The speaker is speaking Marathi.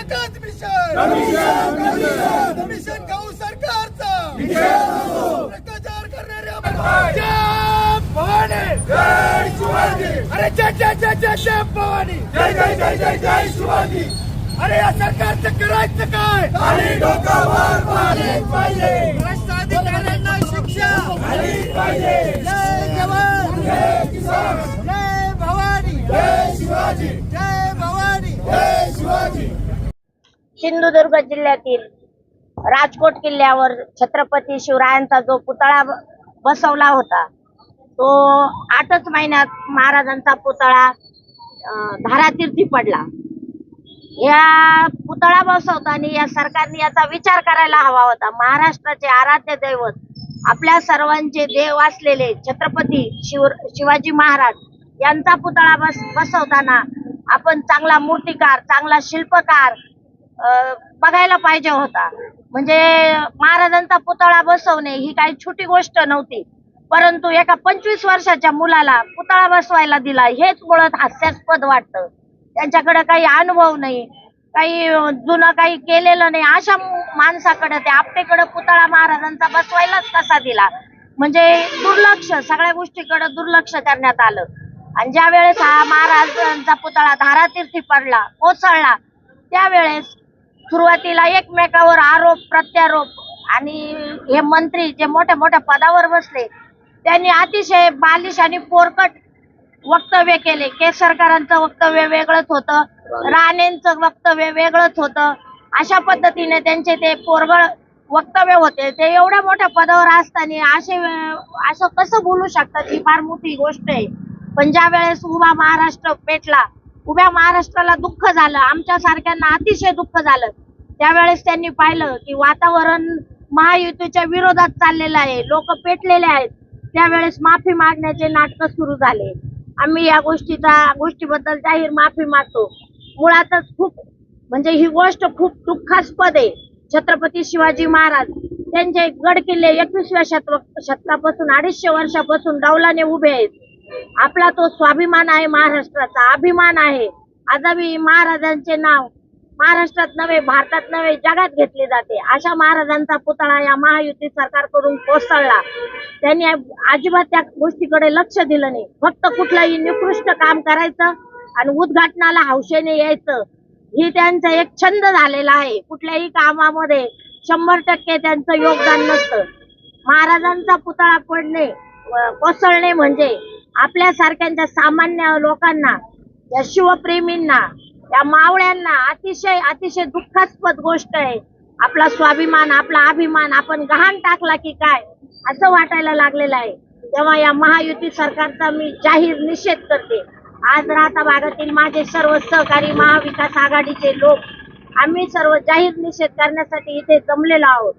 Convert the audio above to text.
एकाच मिशन मिशन गाऊ सरकारचा भ्रष्टाचार करणाऱ्या अरे जय जय जय जय जय भवानी जय जय जय जय जय शिवाजी अरे या सरकारचं करायचं काय आणि डोकावर पाहिले पाहिजे भ्रष्टाधिकाऱ्यांना शिक्षा सिंधुदुर्ग जिल्ह्यातील राजकोट किल्ल्यावर छत्रपती शिवरायांचा जो पुतळा बसवला होता तो आठच महिन्यात महाराजांचा पुतळा धारातीर्थी पडला. या पुतळा बसवताना या सरकारने याचा विचार करायला हवा होता. महाराष्ट्राचे आराध्य दैवत आपल्या सर्वांचे देव असलेले छत्रपती शिव शिवाजी महाराज यांचा पुतळा बस बसवताना आपण चांगला मूर्तिकार चांगला शिल्पकार बघायला पाहिजे होता. म्हणजे महाराजांचा पुतळा बसवणे ही काही छोटी गोष्ट नव्हती. परंतु एका पंचवीस वर्षाच्या मुलाला पुतळा बसवायला दिला हेच मुळात हास्यास्पद वाटतं. त्यांच्याकडे काही अनुभव नाही काही जुनं काही केलेलं नाही. अशा माणसाकडे ते आपटेकडे पुतळा महाराजांचा बसवायलाच कसा दिला? म्हणजे दुर्लक्ष सगळ्या गोष्टीकडे दुर्लक्ष करण्यात आलं. आणि ज्या वेळेस हा महाराजांचा पुतळा धारातीर्थी पडला कोसळला त्यावेळेस सुरुवातीला एकमेकावर आरोप प्रत्यारोप आणि हे मंत्री जे मोठ्या मोठ्या पदावर बसले त्यांनी अतिशय बालिश आणि पोरकट वक्तव्य केले. केसरकरांचं वक्तव्य वेगळंच होतं राणेंचं वक्तव्य वेगळंच होतं. अशा पद्धतीने त्यांचे ते पोरगळ वक्तव्य होते. ते एवढ्या मोठ्या पदावर असताना असे असं कसं बोलू शकतात ही फार मोठी गोष्ट आहे. पण ज्या वेळेस उभा महाराष्ट्र पेटला उभ्या महाराष्ट्राला दुःख झालं आमच्या सारख्यांना अतिशय दुःख झालं. त्यावेळेस त्यांनी पाहिलं की वातावरण महायुतीच्या विरोधात चाललेलं आहे लोक पेटलेले आहेत. त्यावेळेस माफी मागण्याचे नाटक सुरू झाले. आम्ही या गोष्टीचा गोष्टीबद्दल जाहीर माफी मागतो. मुळातच खूप म्हणजे ही गोष्ट खूप दुःखास्पद आहे. छत्रपती शिवाजी महाराज त्यांचे गड किल्ले एकवीसव्या शतक शतकापासून अडीचशे वर्षापासून डावलाने उभे आहेत. आपला तो स्वाभिमान आहे महाराष्ट्राचा अभिमान आहे. आजावी महाराजांचे नाव महाराष्ट्रात नव्हे भारतात नव्हे जगात घेतले जाते. अशा महाराजांचा पुतळा या महायुती सरकारकडून कोसळला. त्यांनी अजिबात त्या गोष्टीकडे लक्ष दिलं नाही. फक्त कुठलंही निकृष्ट काम करायचं आणि उद्घाटनाला हौशेने यायचं. ही त्यांचा एक छंद झालेला आहे. कुठल्याही कामामध्ये शंभर टक्के त्यांचं योगदान नसतं. महाराजांचा पुतळा पडणे कोसळणे म्हणजे आपल्या सारख्यांच्या सामान्य लोकांना या शिवप्रेमींना या मावळ्यांना अतिशय अतिशय दुःखास्पद गोष्ट आहे. आपला स्वाभिमान आपला अभिमान आपण गहाण टाकला की काय असं वाटायला लागलेलं आहे. तेव्हा या महायुती सरकारचा मी जाहीर निषेध करते. आज राहता भागातील माझे सर्व सहकारी महाविकास आघाडीचे लोक आम्ही सर्व जाहीर निषेध करण्यासाठी इथे जमलेलो आहोत.